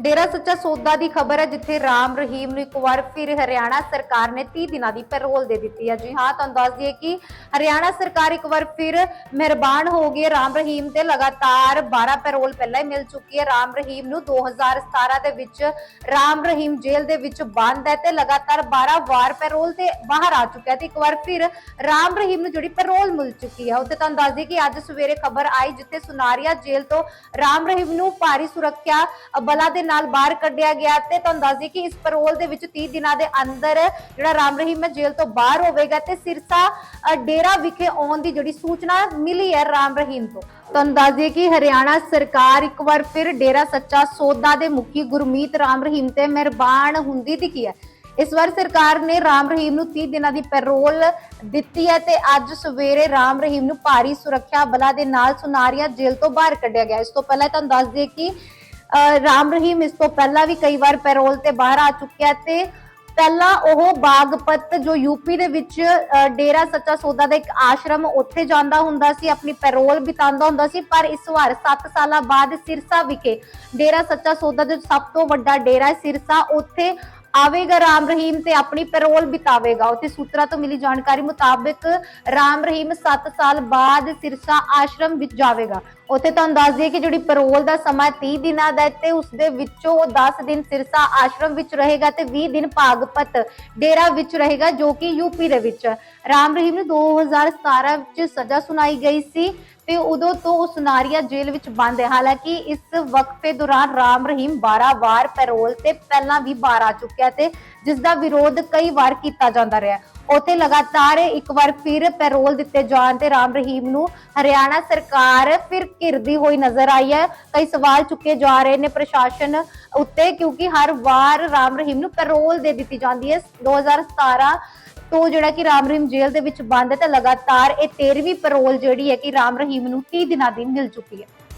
ਡੇਰਾ ਸੱਚਾ ਸੌਦਾ ਦੀ ਖਬਰ ਹੈ, ਜਿੱਥੇ ਰਾਮ ਰਹੀਮ ਨੂੰ ਇੱਕ ਵਾਰ ਫਿਰ ਹਰਿਆਣਾ ਸਰਕਾਰ ਨੇ 30 ਦਿਨਾਂ ਦੀ ਪੈਰੋਲ ਦੇ ਦਿੱਤੀ ਹੈ। ਜੀ ਹਾਂ, ਤੁਹਾਨੂੰ ਦੱਸ ਦਈਏ ਕਿ ਹਰਿਆਣਾ ਸਰਕਾਰ ਇੱਕ ਵਾਰ ਫਿਰ ਮਿਹਰਬਾਨ ਹੋ ਗਈ ਰਾਮ ਰਹੀਮ ਤੇ ਲਗਾਤਾਰ 12 ਪੈਰੋਲ ਪਹਿਲਾਂ ਹੀ ਮਿਲ ਚੁੱਕੀ ਹੈ। ਰਾਮ ਰਹੀਮ ਨੂੰ 2017 ਦੇ ਵਿੱਚ ਰਾਮ ਰਹੀਮ ਜੇਲ੍ਹ ਦੇ ਵਿੱਚ ਬੰਦ ਹੈ ਤੇ ਲਗਾਤਾਰ 12 ਵਾਰ ਪੈਰੋਲ ਤੇ ਬਾਹਰ ਆ ਚੁੱਕਿਆ ਤੇ ਇੱਕ ਵਾਰ ਫਿਰ ਰਾਮ ਰਹੀਮ ਨੂੰ ਜਿਹੜੀ ਪੈਰੋਲ ਮਿਲ ਚੁੱਕੀ ਹੈ ਉੱਤੇ ਤੁਹਾਨੂੰ ਦੱਸ ਦਈਏ ਕਿ ਅੱਜ ਸਵੇਰੇ ਖਬਰ ਆਈ ਜਿੱਥੇ ਸੁਨਾਰੀਆ ਜੇਲ੍ਹ ਤੋਂ ਰਾਮ ਰਹੀਮ ਨੂੰ ਭਾਰੀ ਸੁਰੱਖਿਆ ਬਲਾਂ ਦੇ ਨਾਲ ਬਾਹਰ ਕੱਢਿਆ ਗਿਆ ਤੇ ਤੁਹਾਨੂੰ ਦੱਸ ਦਈਏ ਕਿ ਇਸ ਪੈਰੋਲ ਦੇ ਵਿੱਚ 30 ਦਿਨਾਂ ਦੇ ਅੰਦਰ ਜਿਹੜਾ ਰਾਮ ਰਹੀਮ ਹੈ ਜੇਲ੍ਹ ਤੋਂ ਬਾਹਰ ਹੋਵੇਗਾ ਤੇ ਸਿਰਸਾ ਡੇਰਾ ਵਿਖੇ ਆਉਣ ਦੀ ਜਿਹੜੀ ਸੂਚਨਾ ਮਿਲੀ ਹੈ ਰਾਮ ਰਹੀਮ ਤੋਂ। ਤੁਹਾਨੂੰ ਦੱਸ ਦਈਏ ਕਿ ਹਰਿਆਣਾ ਸਰਕਾਰ ਇੱਕ ਵਾਰ ਫਿਰ ਡੇਰਾ ਸੱਚਾ ਸੌਦਾ ਦੇ ਮੁਖੀ ਗੁਰਮੀਤ ਰਾਮ ਰਹੀਮ ਤੇ ਮਿਹਰਬਾਨ ਹੁੰਦੀ ਦਿਖੀ ਹੈ। ਇਸ ਵਾਰ ਸਰਕਾਰ ਨੇ ਰਾਮ ਰਹੀਮ ਨੂੰ 30 ਦਿਨਾਂ ਦੀ ਪੈਰੋਲ ਦਿੱਤੀ ਹੈ ਤੇ ਅੱਜ ਸਵੇਰੇ ਰਾਮ ਰਹੀਮ ਨੂੰ ਭਾਰੀ ਸੁਰੱਖਿਆ ਬਲਾਂ ਦੇ ਨਾਲ ਸੁਨਾਰੀਆ ਜੇਲ੍ਹ ਤੋਂ ਬਾਹਰ ਕੱਢਿਆ ਗਿਆ। ਇਸ ਤੋਂ ਪਹਿਲਾਂ ਤੁਹਾਨੂੰ ਦੱਸ ਦਈਏ ਕਿ ਰਾਮ ਰਹੀਮ ਇਸ ਤੋਂ ਪਹਿਲਾਂ ਵੀ ਕਈ ਵਾਰ ਪੈਰੋਲ ਤੇ ਬਾਹਰ ਆ ਚੁੱਕਿਆ ਤੇ ਪਹਿਲਾਂ ਉਹ ਬਾਗਪਤ ਜੋ ਯੂਪੀ ਦੇ ਵਿੱਚ ਡੇਰਾ ਸੱਚਾ ਸੌਦਾ ਦਾ ਇੱਕ ਆਸ਼ਰਮ ਉੱਥੇ ਜਾਂਦਾ ਹੁੰਦਾ ਸੀ, ਆਪਣੀ ਪੈਰੋਲ ਬਿਤਾਉਂਦਾ ਹੁੰਦਾ ਸੀ, ਪਰ ਇਸ ਵਾਰ 7 ਸਾਲਾਂ ਬਾਅਦ ਸਿਰਸਾ ਵਿਖੇ ਡੇਰਾ ਸੱਚਾ ਸੌਦਾ ਜੋ ਸਭ ਤੋਂ ਵੱਡਾ ਡੇਰਾ ਸਿਰਸਾ ਉੱਥੇ ਆਵੇਗਾ ਰਾਮ ਰਹੀਮ ਤੇ ਆਪਣੀ ਪੈਰੋਲ ਬਿਤਾਵੇਗਾ। ਉੱਥੇ ਸੂਤਰਾਂ ਤੋਂ ਮਿਲੀ ਜਾਣਕਾਰੀ ਮੁਤਾਬਕ ਰਾਮ ਰਹੀਮ 7 ਸਾਲ ਬਾਅਦ ਸਿਰਸਾ ਆਸ਼ਰਮ ਵਿੱਚ ਜਾਵੇਗਾ। ਉੱਥੇ ਤੁਹਾਨੂੰ ਦੱਸ ਦਈਏ ਕਿ ਜਿਹੜੀ ਪੈਰੋਲ ਦਾ ਸਮਾਂ 30 ਦਿਨਾਂ ਦਾ ਹੈ ਤੇ ਉਸ ਦੇ ਵਿੱਚੋਂ ਉਹ 10 ਦਿਨ ਸਿਰਸਾ ਆਸ਼ਰਮ ਵਿੱਚ ਰਹੇਗਾ ਤੇ 20 ਦਿਨ ਭਾਗਪਤ ਡੇਰਾ ਵਿੱਚ ਰਹੇਗਾ ਜੋ ਕਿ ਯੂਪੀ ਦੇ ਵਿੱਚ। ਰਾਮ ਰਹੀਮ ਨੂੰ 2017 ਵਿੱਚ ਸਜ਼ਾ ਸੁਣਾਈ ਗਈ ਸੀ ਤੇ ਉਦੋਂ ਤੋਂ ਉਹ ਸੁਨਾਰੀਆ ਜੇਲ੍ਹ ਵਿੱਚ ਬੰਦ ਹੈ। ਹਾਲਾਂਕਿ ਇਸ ਵਕਫੇ ਦੌਰਾਨ ਰਾਮ ਰਹੀਮ 12 ਵਾਰ ਪੈਰੋਲ ਤੇ ਪਹਿਲਾਂ ਵੀ ਬਾਹਰ ਆ ਚੁੱਕਿਆ ਤੇ ਜਿਸ ਦਾ ਵਿਰੋਧ ਕਈ ਵਾਰ ਕੀਤਾ ਜਾਂਦਾ ਰਿਹਾ। ਉਥੇ ਲਗਾਤਾਰ ਇੱਕ ਵਾਰ ਫਿਰ ਪੈਰੋਲ ਦਿੱਤੇ ਜਾਣ ਤੇ ਰਾਮ ਰਹੀਮ ਨੂੰ ਹਰਿਆਣਾ ਸਰਕਾਰ ਫਿਰ ਘਿਰਦੀ ਹੋਈ ਨਜ਼ਰ ਆਈ ਹੈ। ਕਈ ਸਵਾਲ ਚੁੱਕੇ ਜਾ ਰਹੇ ਨੇ ਪ੍ਰਸ਼ਾਸਨ ਉੱਤੇ ਕਿਉਂਕਿ ਹਰ ਵਾਰ ਰਾਮ ਰਹੀਮ ਨੂੰ ਪੈਰੋਲ ਦੇ ਦਿੱਤੀ ਜਾਂਦੀ ਹੈ। 2017 ਤੋਂ ਜਿਹੜਾ ਕਿ ਰਾਮ ਰਹੀਮ ਜੇਲ੍ਹ ਦੇ ਵਿੱਚ ਬੰਦ ਹੈ ਤੇ ਲਗਾਤਾਰ ਇਹ 13ਵੀਂ ਪੈਰੋਲ ਜਿਹੜੀ ਹੈ ਕਿ ਰਾਮ ਰਹੀਮ ਨੂੰ 30 ਦਿਨਾਂ ਦੀ ਮਿਲ ਚੁੱਕੀ ਹੈ।